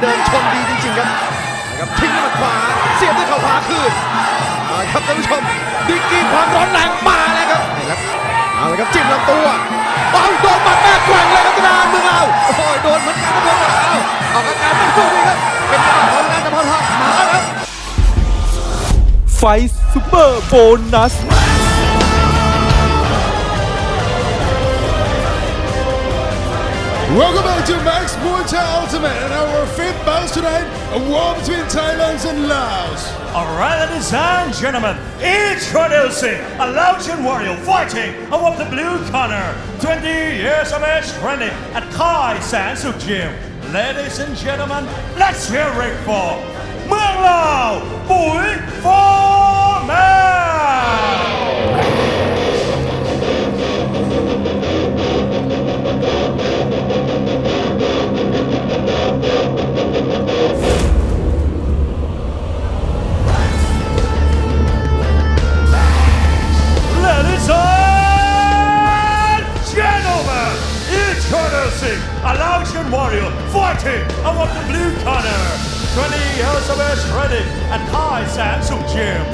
เดินชนดีจริงๆครับนะครับทิ้งด้วยหมัดขวา เสียบด้วยเข่าขวาคืนเอาละครับท่านผู้ชมดิกรีความร้อนแรงมาแล้วครับนี่ครับเอาละครับจิ้มลำตัวเอาโดนหมัดแม่แกว่งเลยครับกระดาเมืองเราโอ้โหโดนเหมือนกันครับเมืองเราเอาออกอาการไม่ถูกเลยครับเป็นจังหวะของงานตะพอนทองมาแล้วครับไฟซูเปอร์โบนัส Welcome back to Max Muay Ultimate and our fifth bout tonight, a war between Thailand and Laos. Alright, ladies and gentlemen, introducing a Laotian warrior fighting out of the blue corner, 20 years of age training at Kai San Suk Gym. Ladies and gentlemen, let's hear it for Mương Lao Bùi Man. And gentlemen, introducing a Laotian warrior fighting above the blue corner. 20 years of age training at Thai Samsung Gym.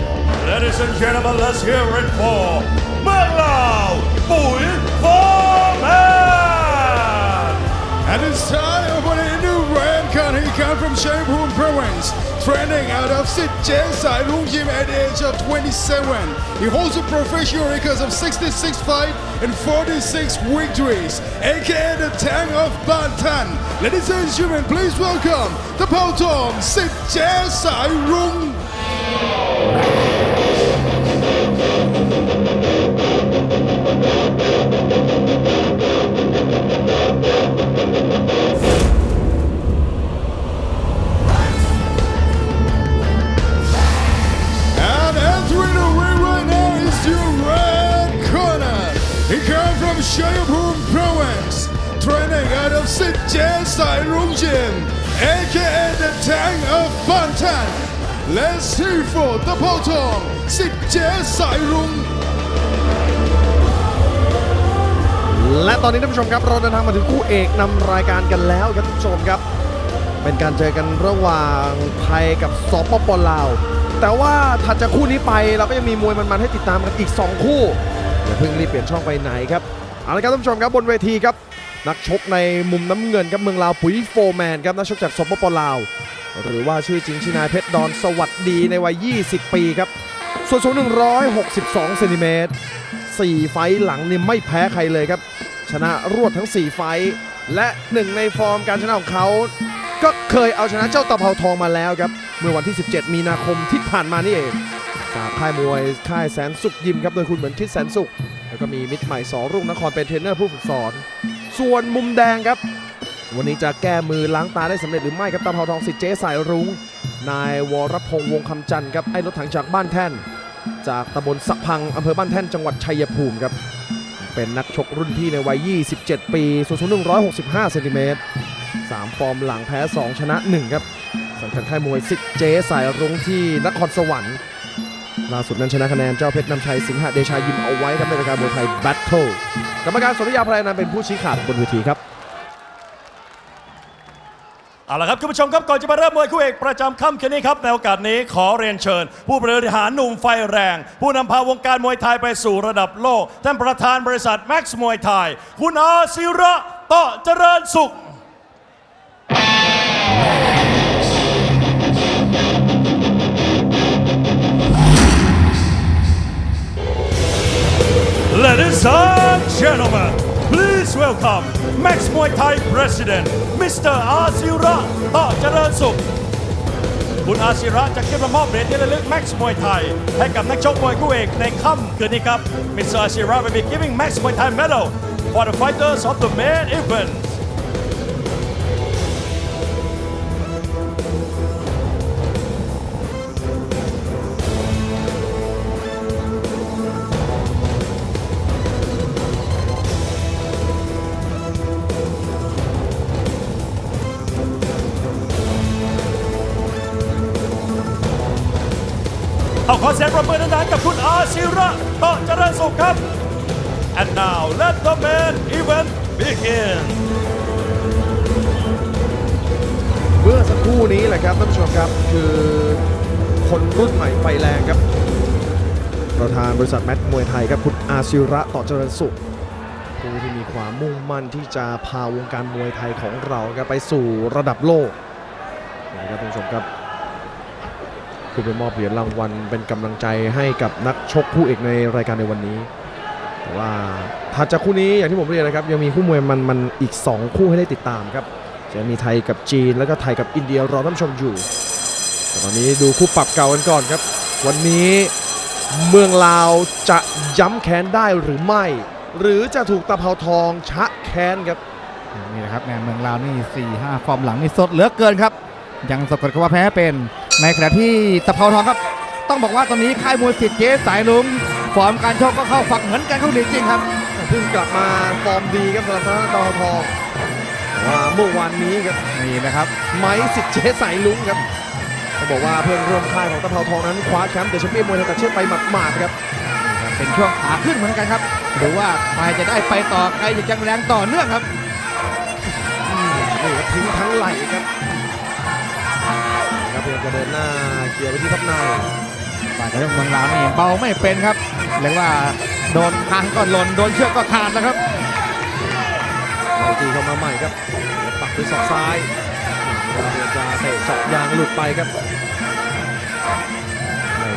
Ladies and gentlemen, let's hear it for เมืองลาวปุ๋ยโฟร์แมน And it's time for the new He comes from Shaipur Province, training out of Sit Jesai Gym at the age of 27. He holds a professional record of 66 fights and 46 victories, aka the Tang of Bantan. Ladies and gentlemen, please welcome the Potom Sit Jesai Lung. 'And comes from Shayapur Province, training out of Sit Jesai Lung Gym, aka the Tang of Bantan. Let's see for the Potom Sit Jesai Lung. และตอนนี้ท่านผู้ชมครับเราเดินทางมาถึงคู่เอกนำรายการกันแล้วครับท่านผู้ชมครับ เป็นการเจอกันระหว่างไทยกับสปปลาว แต่ว่าถัดจากคู่นี้ไปเราก็ยังมีมวยมันๆให้ติดตามกันอีก 2 คู่อย่าเพิ่งรีบเปลี่ยนช่องไปไหนครับ เอาละครับท่านผู้ชมครับบนเวทีครับนักชกในมุมน้ำเงินครับเมืองลาวปุ๋ยโฟแมนครับนักชกจากสปปลาว หรือว่าชื่อจริงชื่อนายเพชรดอนสวัสดีในวัย 20 ปีครับ ส่วนสูง 162เซนติเมตร4ไฟหลังนี่ไม่แพ้ใครเลยครับ ชนะรวดทั้ง 4 ไฟและหนึ่งในฟอร์มการชนะของเขา ก็เคยเอาชนะเจ้าตะเภาทองมาแล้วครับ เมื่อวันที่ 17 มีนาคมที่ผ่านมานี่เองจากค่ายมวยค่ายแสนสุขยิมครับโดยคุณเหมือนคิดแสนสุข แล้วก็มีมิตรใหม่สอรุ่งนครเป็นเทรนเนอร์ผู้ฝึกสอน ส่วนมุมแดงครับ วันนี้จะแก้มือล้างตาได้สำเร็จหรือไม่ครับตาเภาทองสิทธิ์เจสายรุง้ง นายวรพงษ์วงคำจันทร์ครับไอ้รถถังจากบ้านแท่น จากตำบลสะพังอำเภอบ้านแท่นจังหวัดชัยภูมิครับ เป็นนักชกรุ่นพี่ในวัย 27 ปีสูง165เซนติเมตร3ฟอร์มหลังแพ้ 2 ชนะ 1 ครับสังกัดค่ายมวยสิทธิ์เจสายรุ้งที่นครสวรรค์ ล่าสุดนั้นชนะคะแนนเจ้าเพชรนำชัยสิงหเดชายิมเอาไว้ครับในรายการมวยไทยแบทเทิลกรรมการสุนธยาพรายนันท์เป็นผู้ชี้ขาดบนเวทีครับเอาละครับคุณผู้ชมครับก่อนจะมาเริ่มมวยคู่เอกประจำค่ำคืนนี้ครับในโอกาสนี้ขอเรียนเชิญ ผู้บริหารหนุ่มไฟแรง ผู้นำพาวงการมวยไทยไปสู่ระดับโลก ท่านประธานบริษัทแม็กซ์มวยไทย คุณอาศิระต่อเจริญสุข Ladies and gentlemen, please welcome Max Muay Thai President Mr. อาศิระต่อเจริญสุข คุณอาชิระจะขึ้นมามอบเหรียญที่ระลึก Max Muay Thai ให้กับนักชกมวยคู่เอกในค่ำคืนนี้ครับ Mr. Ashira will be giving Max Muay Thai medal for the fighters of the main event เอาขอเสียงปรบมือดังๆกับคุณอาศิระต่อเจริญสุขครับ and now let the main event begin เมื่อสักครู่นี้แหละครับท่านผู้ชมครับคือคนรุ่นใหม่ไฟแรงครับ ประธานบริษัทแมทมวยไทยครับคุณอาศิระต่อเจริญสุขผู้ที่มีความมุ่งมั่นที่จะพาวงการมวยไทยของเราครับไปสู่ระดับโลกนะครับท่านผู้ชมครับ คือไปมอบเหรียญรางวัลเป็นกำลังใจให้กับนักชกคู่เอกในรายการในวันนี้แต่ว่าถัดจากคู่นี้อย่างที่ผมเรียนนะครับยังมีคู่มวยมันมันอีก 2 คู่ให้ได้ติดตามครับจะมีไทยกับจีนแล้วก็ไทยกับอินเดียรอท่านผู้ชมอยู่แต่ตอนนี้ดูคู่ปรับเก่ากันก่อนครับ วันนี้เมืองลาวจะย้ำแค้นได้หรือไม่ หรือจะถูกตะเภาทองชะแค้นครับนี่นะครับแมนเมืองลาวนี่4ี่ห้าฟอร์มหลังนี่สดเหลือเกินครับ ยังสะกดคำว่าแพ้เป็น ในขณะที่ตะเภาทองครับ ต้องบอกว่าตอนนี้ค่ายมวยสิทธิ์เจ๊สายลุงฟอร์มการชกก็เข้าฝักเหมือนกันเข้าดีจริงครับเพิ่งกลับมาฟอร์มดีครับสำหรับทางด้านตะเภาทองแต่ว่าเมื่อวานนี้ครับนี่นะครับ ไม้สิทธิ์เจ๊สายลุงครับต้องบอกว่าเพื่อนร่วมค่ายของตะเภาทองนั้นคว้าแชมป์เดอะแชมเปี้ยนมวยไทยตัดเชือกไปหมาดๆครับเป็นช่วงขาขึ้นเหมือนกันครับดูว่าใครจะได้ไปต่อใครจะจังแรงต่อเนื่องครับนี่ครับทิ้งทั้งไหลครับ ครับพยายามจะเดินหน้าเกี่ยวไปที่ทับในบาดเจ็บเมืองลาวนี่เบาไม่เป็นครับเรียกว่าโดนคางก็หล่นโดนเชือกก็ขาดแล้วครับไล่ตีเข้ามาใหม่ครับปักด้วยศอกซ้ายพยายามจะเตะเจาะยางหลุดไปครับ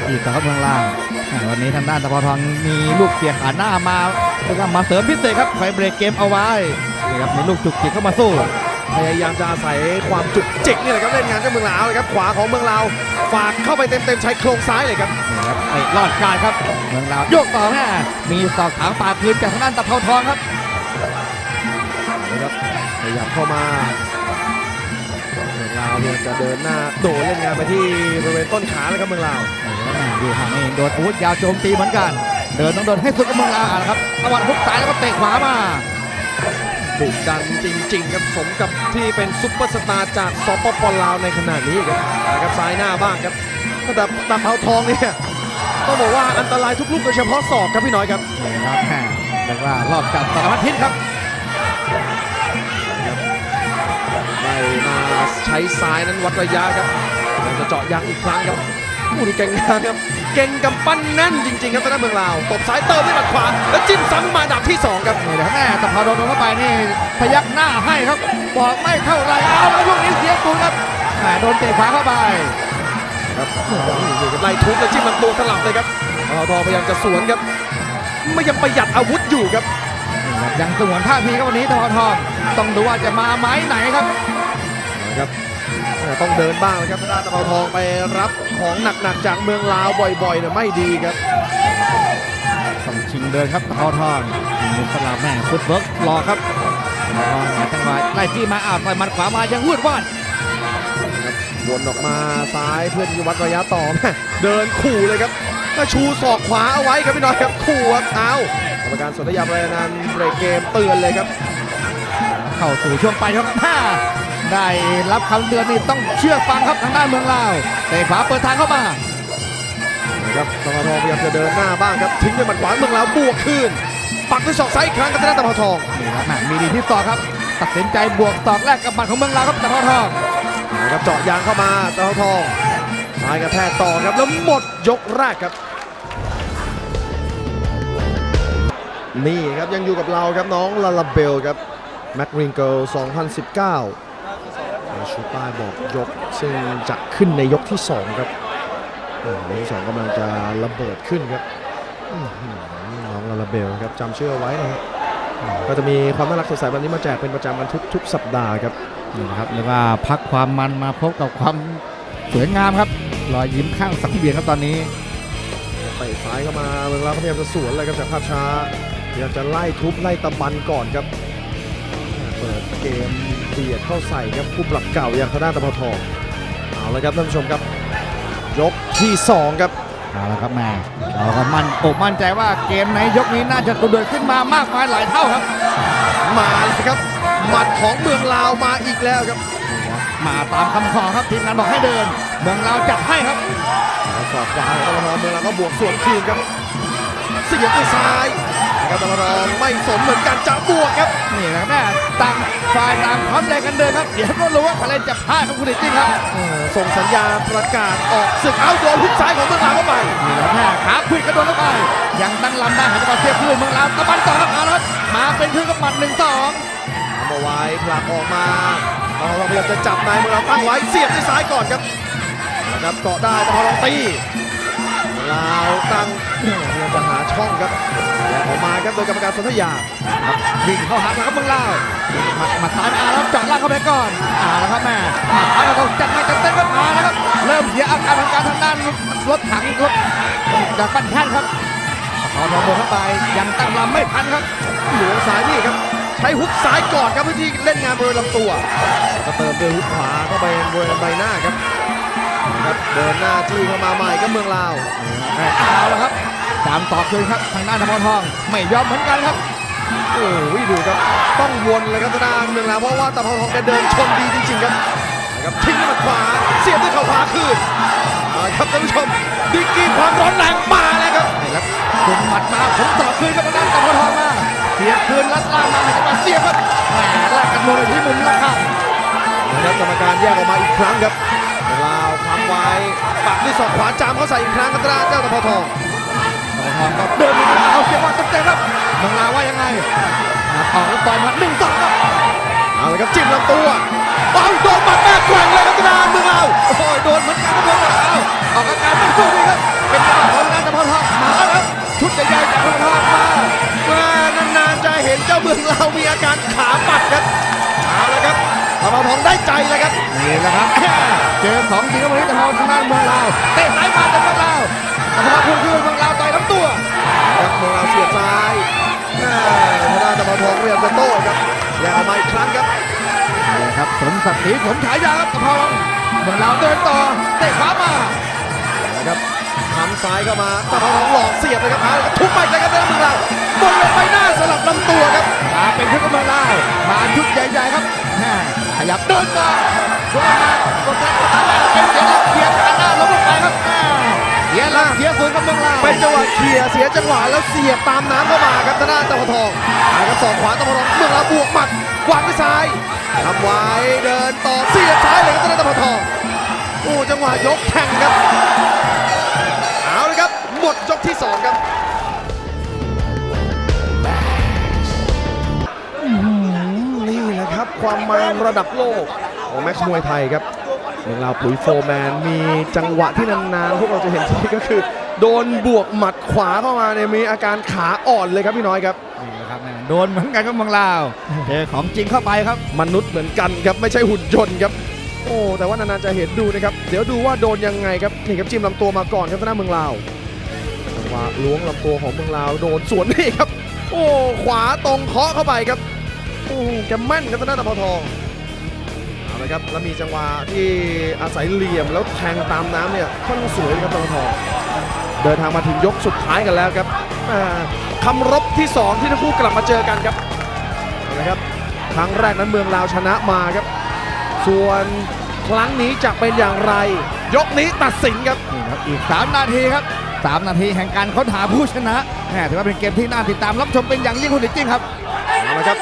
อีกต่อครับเมืองลาวอ่าวันนี้ทางด้านตะเภาทองมีลูกเสียขาหน้ามาเรียกว่ามาเสริมพิเศษครับไฟเบรกเกมเอาไว้นี่ครับมีลูกจุกจิกเข้ามาสู้ พยายามจะอาศัยความจุกจิกนี่แหละครับเล่นงานกับเมืองลาวเลยครับขวาของเมืองลาวฝากเข้าไปเต็มๆใช้โครงซ้ายเลยครับนี่ครับไอ้รอดการครับเมืองลาวโยกต่อแม่มีศอกถางปาดคืนจากทางด้านตะเภาทองครับนะครับขยับเข้ามาเมืองลาวเนี่ยจะเดินหน้าโดดเล่นงานไปที่บริเวณต้นขาแล้วครับเมืองลาวอยู่ห่างนี่โดนอาวุธยาวโจมตีเหมือนกัน เดินต้องโดนให้สุดกับเมืองลาวอะนะครับตะวันฮุกซ้ายแล้วก็เตะขวามา ดุดันจริง ๆ ครับสมกับที่เป็นซุปเปอร์สตาร์จากสปปลาวในขณะนี้ครับนะครับซ้ายหน้าบ้างครับแต่ตาเผาทองเนี่ยต้องบอกว่าอันตรายทุกลูกโดยเฉพาะศอกครับพี่น้อยครับนี่ครับแม่เรียกว่ารอบจับสารพัดพิษครับไล่มาใช้ซ้ายนั้นวัดระยะครับอยากจะเจาะยางอีกครั้งครับผู้นี่เก่งมากครับ เก่งกำปั้นแน่นจริงๆครับทางด้านเมืองลาวตบซ้ายเติมด้วยหมัดขวาแล้วจิ้มซ้ำมาดับที่2ครับนี่นะครับแม่ตะเภาโดนเข้าไปนี่พยักหน้าให้ครับ บอกไม่เท่าไหรเอาแล้วช่วงนี้เสียศูนย์ครับแหมโดนเตะขวาเข้าไปครับนี่ครับไล่ทุบแล้วจิ้มลำตัวสลับเลยครับเอาทองพยายามจะสวนครับ ไม่ยังประหยัดอาวุธอยู่ครับนี่ครับยังสงวนท่าทีครับวันนี้ตะเภาทองต้องดูว่าจะมาไม้ไหนครับนะครับเอ่อ ต้องเดินบ้างนะครับทางด้านตะเภาทองไปรับของหนักๆจากเมืองลาวบ่อยๆเนี่ยไม่ดีครับต้องชิงเดินครับตะเภาทองมุสลามแม่ฟุตเวิร์กรอครับรอหาจังหวะไล่ที่มาอ้าวต่อยหมัดขวามายังวืดวาดวนออกมาซ้ายเพื่อที่จะวัดระยะต่อแม่เดินขู่เลยครับก็ชูศอกขวาเอาไว้ครับพี่น้อยครับขู่ครับเอากรรมการสนธยาประนันต์เบรกเกมเตือนเลยครับ เข้าสู่ช่วงปลายยกห้า ได้รับคำเตือนนี่ต้องเชื่อฟังครับทางด้านเมืองลาวเตะขวาเปิดทางเข้ามานะครับตะเภาทองพยายามจะเดินหน้าบ้างครับทิ้งด้วยหมัดขวาเมืองลาวบวกคืนปักด้วยศอกซ้ายอีกครั้งกับทางด้านตะเภาทองนี่ครับแหม่มีดีที่ต่อครับตัดสินใจบวกตอกแรกกับหมัดของเมืองลาวครับตะเภาทองนะครับเจาะยางเข้ามาตะเภาทองซ้ายกระแทกต่อครับแล้วหมดยกแรกครับนี่ครับยังอยู่กับเราครับน้องลาลาเบลครับแม็กริงเกิล2019 ชูป้ายบอกยกซึ่งจะขึ้นในยกที่ 2 ครับยกที่สองกำลังจะระเบิดขึ้นครับน้องลาลาเบลครับจำเชื่อไว้นะครับอ่าก็จะมีความน่ารักสดใสแบบนี้มาแจกเป็นประจำกันทุกทุกสัปดาห์ครับนี่นะครับเรียกว่าพักความมันมาพบกับความสวยงามครับรอยยิ้มข้างสังเวียนครับตอนนี้เตะซ้ายเข้ามาเมืองลาวก็พยายามจะสวนเลยครับจากภาพช้าพยายามจะไล่ทุบไล่ตะบันก่อนครับ มเบียดเข้าใส่ครับผู้ปรับเก่าอย่างทางด้านตะเภาทองเอาละครับท่านผู้ชมครับ ยกที่ 2 ครับเอาละครับแม่เราก็มั่นอกมั่นใจว่าเกมในยกนี้น่าจะดุเดือดขึ้นมามากมายหลายเท่าครับ มาเลยครับหมัดของเมืองลาวมาอีกแล้วครับ มาตามคำขอครับทีมงานบอกให้เดิน เมืองลาวจัดให้ครับแล้วสอบขวาของตะเภาทองเมืองลาวก็บวกสวนคืนครับเสียบด้วยซ้าย ครับตะพทองไม่สนเหมือนกันจะบวกครับนี่นะครับแม่ต่างฝ่ายต่างพร้อมใจกันเดินครับ เดี๋ยวก็รู้ว่าใครเล่นจะพลาดครับคุณเดชจริงครับเออส่งสัญญาณประกาศออกศึกเอาโดนหุกซ้ายของเมืองลาวเข้าไปนี่แหละแม่ขาควิดกระโดดเข้าไป ยังตั้งลำได้หันมาเทียบคลื่นเมืองลาวตะบันต่อครับเอาละครับมาเป็นคลื่นกับหมัดหนึ่งสองทำเอาไว้ผลักออกมาเอาเราพยายามจะจับนายเมืองลาวตั้งไว้เสียบด้วยซ้ายก่อนครับนะครับเกาะได้แต่พอลองตีเมือง ลาวตั้งพยายามจะหาช่องครับแยกออกมาครับโดยกรรมการสนธยาวิ่งเข้าหาครับเมืองลาวหมัดหมัดซ้ายมาเอาแล้วเจาะล่างเข้าไปก่อนเอาละครับแม่หมัดซ้ายเราต้องจัดมาจัดเต็มครับมาแล้วครับ เริ่มเสียอาการทางการทางด้านรถถังรถจากปั้นแท่นครับเอาทองโดนเข้าไปยังตั้งลำไม่ทันครับหลวงซ้ายนี่ครับใช้ฮุกซ้ายก่อนครับเพื่อที่เล่นงานบริเวณลำตัวก็เติมด้วยฮุกขวาเข้าไปบริเวณใบหน้าครับนะ ครับเดินหน้าจี้เข้ามาใหม่ก็เมืองลาวเอาละครับตามต่อคืนครับทางด้านธรรมทองไม่ยอมเหมือนกันครับโอ้โหดูครับต้องวนเลยครับทางด้านเมืองลาวเพราะว่าตะเภาทองแกเดินชนดีจริง ๆ ครับนะครับทิ้งด้วยหมัดขวาเสียบด้วยเข่าขวาคืนเอาละครับท่านผู้ชมดิกรีความร้อนแรงมาแล้วครับนี่ครับคุณหมัดมาผมต่อคืนกับทางด้านธรรมทองมาเสียบคืนลัดล่างมาให้จังหวะเสียบครับแหมแลกกันมวยที่มุมละครับนะครับกรรมการแยกออกมาอีกครั้งครับเมืองลาว ค้ำไว้ปักด้วยศอกขวาจามเขาใส่อีกครั้งครับทางด้าเจ้าตะเภาทองธรรมทองก็เดินมาเอาเสียบว่าเต็มๆครับมืองลาว่ายังไงออกแล้วต่อยหมัดหนึ่งสองครับเอาละครับจิ้มลำตัวเอาโดนหมัดแม่แกว่งเลยครับทางด้านเมืองลาโอ้โหโดนเหมือนกันครับเมืองลาออกอาการไม่สู้ดีครับเป็นจังหวะของทางด้านธรรมทองมาแล้วครับชุดใหญ่ๆจากธรรมทองมาแม่นานๆจะเห็นเจ้าเมืองลาวมีอาการขาปัดครับ เอาละครับตะเภาทองได้ใจเลยครับนี่แหละครับ เจอของจริงครับวันนี้ตะพองทางด้านเมืองลาวเตะซ้ายมาจากเมืองลาวตะพองพุ่งขึ้นเมืองลาวต่อยลำตัวครับเมืองลาวเสียบซ้ายแม่ทางด้านตะเภาทองพยายามจะโต้ครับแยกออกมาอีกครั้งครับนี่ครับสมศักดิ์ศรีสมฉายาครับตะพองเมืองลาวเดินต่อเตะขวามานะครับทำ ซ้ายเข้ามาตะเภาทองหลอกเสียบเลยครับเอาละครับทุบไปเลยครับทางด้านเมืองลาวบนเลยไปหน้าสลับลำตัวครับมาเป็นชุดกับเมืองลาวมาชุดใหญ่ๆครับแม่ขยับเดินต่อช่วงมากดแรงกดดันแล้วเป็นเสียหลักเสียขาหน้าล้มลงไปครับแม่เสียหลักเสียศูนย์กับเมืองลาวเป็นจังหวะเคลียร์เสียจังหวะแล้วเสียบตามน้ำเข้ามาครับทางด้านตะเภาทองนะครับสองขวาตะเภาทองเมืองลาวบวกหมัดวางด้วยซ้ายทำไว้เดินต่อเสียบซ้ายเลยครับทางด้านตะเภาทองโอ้จังหวะยกแข่งครับ มดยกที่สองครับนี่แหละครับความมันระดับโลกของแม็กซ์มวยไทยครับเมืองลาวปุ๋ยโฟร์แมนมีจังหวะที่นานๆ พวกเราจะเห็นที่ก็คือ โดนบวกหมัดขวาเข้ามาเนี่ยมีอาการขาอ่อนเลยครับพี่น้อยครับนี่แหละครับแม่โดนเหมือนกันกับเมืองลาวเจอของจริงเข้าไปครับ มนุษย์เหมือนกันครับไม่ใช่หุ่นยนต์ครับโอ้แต่ว่านานๆจะเห็นดูนะครับ เดี๋ยวดูว่าโดนยังไงครับนี่ครับจิ้มลำตัวมาก่อนครับทางด้านเมืองลาวจังห วะล้วงลำตัวของเมืองลาวโดนสวนนี่ครับ โอ้ขวาตรงเคาะเข้าไปครับโอ้แกแม่นครับทางด้านตะเภาทองเอาละครับแล้วมีจังหวะที่อาศัยเหลี่ยมแล้วแทงตามน้ำเนี่ยค่อนสวยครับตะเภาทองเดินทางมาถึงยกสุดท้ายกันแล้วครับคำรบที่สองที่ทั้งคู่กลับมาเจอกันครับเอาละครับครั้งแรกนั้นเมืองลาวชนะมาครับ ส่วนครั้งนี้จะเป็นอย่างไร ยกนี้ตัดสินครับนี่ครับอีก 3 นาทีครับ 3 นาทีแห่งการค้นหาผู้ชนะแหมถือว่าเป็นเกมที่น่าติดตามรับชมเป็นอย่างยิ่งคุณจริงครับเอาละครับ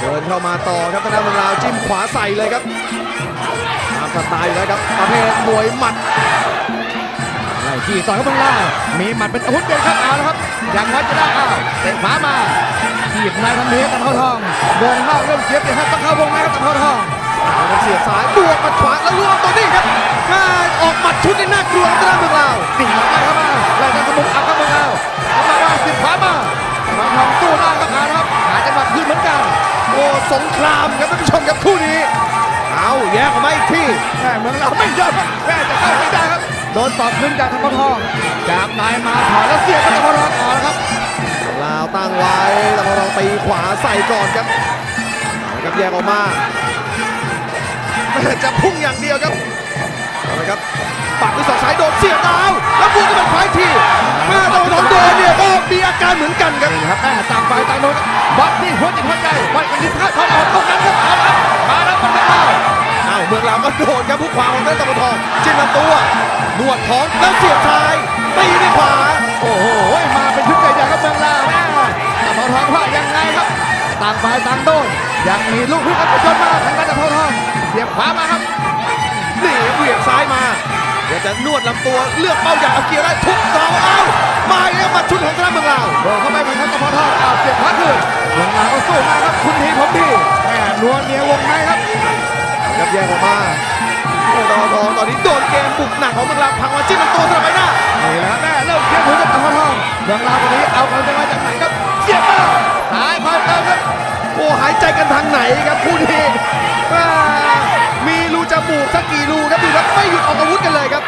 เดินเข้ามาต่อครับทางด้านเมืองลาวจิ้มขวาใส่เลยครับตามสไตล์อยู่แล้วครับประเภทมวยหมัดไล่ที่ต่อยกับเมืองลาวมีหมัดเป็นอาวุธเด็ดครับเอาละครับยังไว้จะได้อ้าวเตะขวามาทีบในทันทีครับตะเภาทองวงนอกเริ่มเสียเปรียบครับต้องเข้าวงในครับตะเภาทอง เอาละครับเสียบซ้ายบวกหมัดขวาแล้วรวมตัวนี้ครับอ่าออกหมัดชุดนี้น่ากลัวครับทางด้านเมืองลาวตีไล่เข้ามาไล่กันสมุกอักครับเมืองลาวเข้ามาว่าสิบขวามาตะเภาทองสู้ได้ครับเอาละครับหาจังหวะคืนเหมือนกัน โอ้สงครามครับท่านผู้ชมครับคู่นี้ เอาแยกออกมาอีกทีแม่เมืองเราไม่ยอมครับแม่จะเข้าไม่ได้ครับโดนตอบขึ้นจากธรรมทองจากนายมาถอยแล้วเสียบกับธรรมทองต่อแล้วครับลาวตั้งไว้แต่พอเราตีขวาใส่ก่อนครับเอาละครับแยกออกมา จะพุ่งอย่างเดียวครับเอาละครับปักด้วยศอกซ้ายโดนเสียบดาว แล้วบวกกับมันขวาอีกทีแม่ตะวันทองโดนเนี่ยก็มีอาการเหมือนกันครับนี่ครับแม่ต่างฝ่ายต่างโดนครับวัดที่หัวจิตหัวใจวัดกันที่ท่าทองออกเท่านั้นครับเอาละมาแล้วมันไม่เข้าอ้าวเมืองลาวก็โดนครับผู้ขวาของเต้นตะวันทองจิ้มลำตัวนวดท้องแล้วเสียบซ้ายตีด้วยขวา โอ้โหมาเป็นชุดใหญ่ๆครับเมืองลาวแม่แต่พอภาทองว่ายังไงครับ ต่างฝ่ายต่างโดนยังมีลูกพึ่งอัศจรรย์มาทางด้านตะเภาทองเสียบขวามาครับนี่เหวี่ยงซ้ายมาเดี๋ยวจะนวดลำตัวเลือกเป้าอย่างเอาเกียร์ได้ทุกเสาเอามาแล้วมัดชุดของธนาเมืองลาวโดนเข้าไปเหมือนกันตะเภาทองเอาเสียบขวาคืนเมืองลาวก็สู้มาครับคุณทีผมดีแม่นัวเนียวงในครับครับแยกออกมาโอ้ดอทองตอนนี้โดนเกมบุกหนักของเมืองลาวพังมาจิ้มลำตัวสลับไปหน้านี่แหละแม่เริ่มเข้มข้นกับตะเภาทองเมืองลาววันนี้เอาความจะมาจากไหนครับเสียบมาหายความเติมครับโอ้หายใจกันทางไหนครับคู่นี้ อ่ามีรูจมูกสักกี่รูครับดูครับไม่หยุดออกอาวุธกันเลยครับ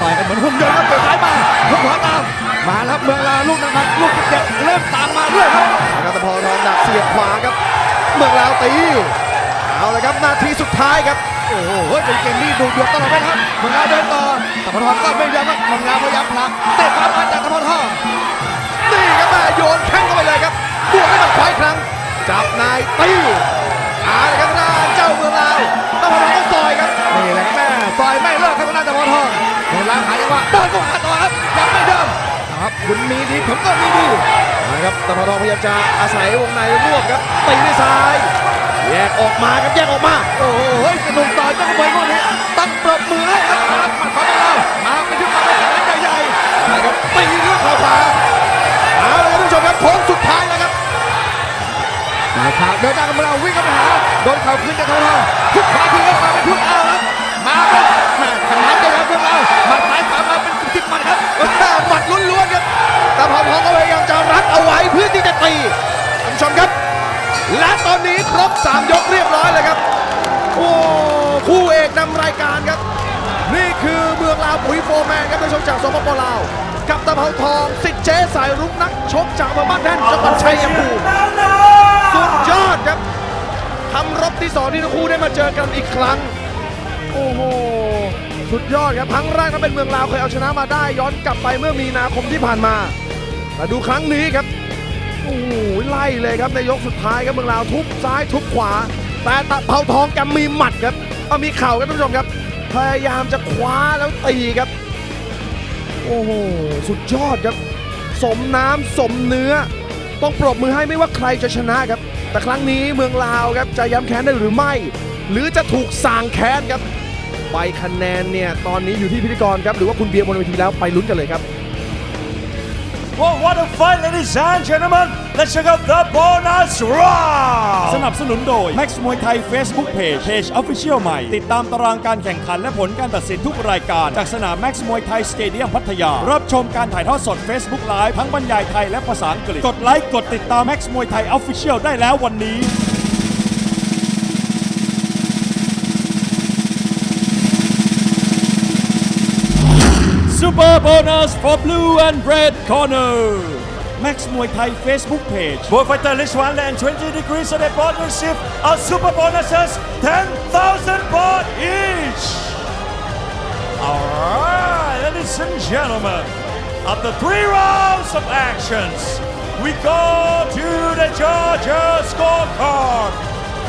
ต่อยกันเหมือนหุ่นยนต์ครับเตะซ้ายมาทุกขวาตามมาแล้วเมืองลาวลูกหนักๆลูกเจ็บๆเริ่มตามมาด้วยครับนะครับตะพอทองดักเสียบขวาครับ เมืองลาวตีเอาละครับนาทีสุดท้ายครับโอ้โหเฮ้ยเป็นเกมที่ดูเดือดตลอดเวลาครับเมืองลาวเดินต่อตะพทองก็ไม่ยอมครับเมืองลาวพยายามผลักเตะขวามาจากตะพทองนี่ครับแม่โยนแข้งเข้าไปเลยครับบวกให้มันควายครั้งจับนายตีเอาละครับ ไม่เลิกครับทางด้านตะพทองเมืองลาวหาจังหวะเดินเข้าหาต่อครับยังไม่เดิมครับคุณมีดีผมก็มีดีนะครับตะพอทองพยายามจะอาศัยวงในรวบครับตีด้วยซ้ายแยกออกมาครับแยกออกมา โอ้โหเฮ้ยสนุกต่อเจ้ามวยพวกนี้ตั้งปรบมือให้ครับครับมันของเรามาเป็นชุดมาเป็นขนาดใหญ่ๆนะครับตีด้วยเข่าขวาเอาละครับท่านผู้ชมครับโค้งสุดท้ายแล้วครับนะครับเดินตามกันมาเราวิ่งกันไปหาโดนเข่าขึ้นจากทองทองทุกขวาทีก็มาเป็นทุกเอาครับมา อนนี้ครบ3ยกเรียบร้อยเลยครับ โอ้คู่เอกนำรายการครับ นี่คือเมืองลาวปุ๋ยโฟแมนครับท่านผู้ชมจากสปปลาว กับตะเภาทองสิทธิ์เจ๊สายรุ้งนักชกจากบ้านแท่นจังหวัดชัยภูมิสุดยอดครับทำรบที่สองที่ทั้งคู่ได้มาเจอกันอีกครั้ง โอ้โหสุดยอดครับครั้งแรกนั้นเป็นเมืองลาวเคยเอาชนะมาได้ย้อนกลับไปเมื่อมีนาคมที่ผ่านมาแต่ดูครั้งนี้ครับ โอ้โหไล่เลยครับในยกสุดท้ายครับเมืองลาวทุบซ้ายทุบขวา แต่ตะเภาทองแกมีหมัดครับเอามีเข่าครับท่านผู้ชมครับ พยายามจะคว้าแล้วตีครับ โอ้โหสุดยอดครับ สมน้ำสมเนื้อ ต้องปรบมือให้ไม่ว่าใครจะชนะครับ แต่ครั้งนี้เมืองลาวครับจะย้ำแค้นได้หรือไม่ หรือจะถูกสางแค้นครับใบคะแนนเนี่ยตอนนี้อยู่ที่พิธีกรครับหรือว่าคุณเบียร์บนเวทีแล้วไปลุ้นกันเลยครับ Well, what a fight, ladies and gentlemen. Let's check out the bonus round. สนับสนุนโดย Max มวยไทย Facebook Page Page Official ใหม่ ติดตามตารางการแข่งขันและผลการตัดสินทุกรายการ จากสนาม Max มวยไทยสเตเดียมพัทยา รับชมการถ่ายทอดสด Facebook Live ทั้งบรรยายไทยและภาษาอังกฤษ กดไลค์ กดติดตาม Max มวยไทย Official ได้แล้ววันนี้ super bonus for blue and red corner. Max Muay Thai Facebook page. World Fighter List 1 and 20 degrees of a partnership are super bonuses 10,000 baht each. Alright, ladies and gentlemen, after three rounds of actions, we go to the judges' scorecard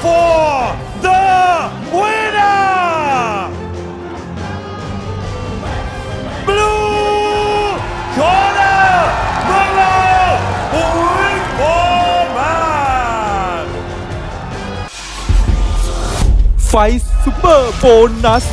for the winner! Blue corner, Bangladesh, Bui Foreman. ไฟซูเปอร์โบนัส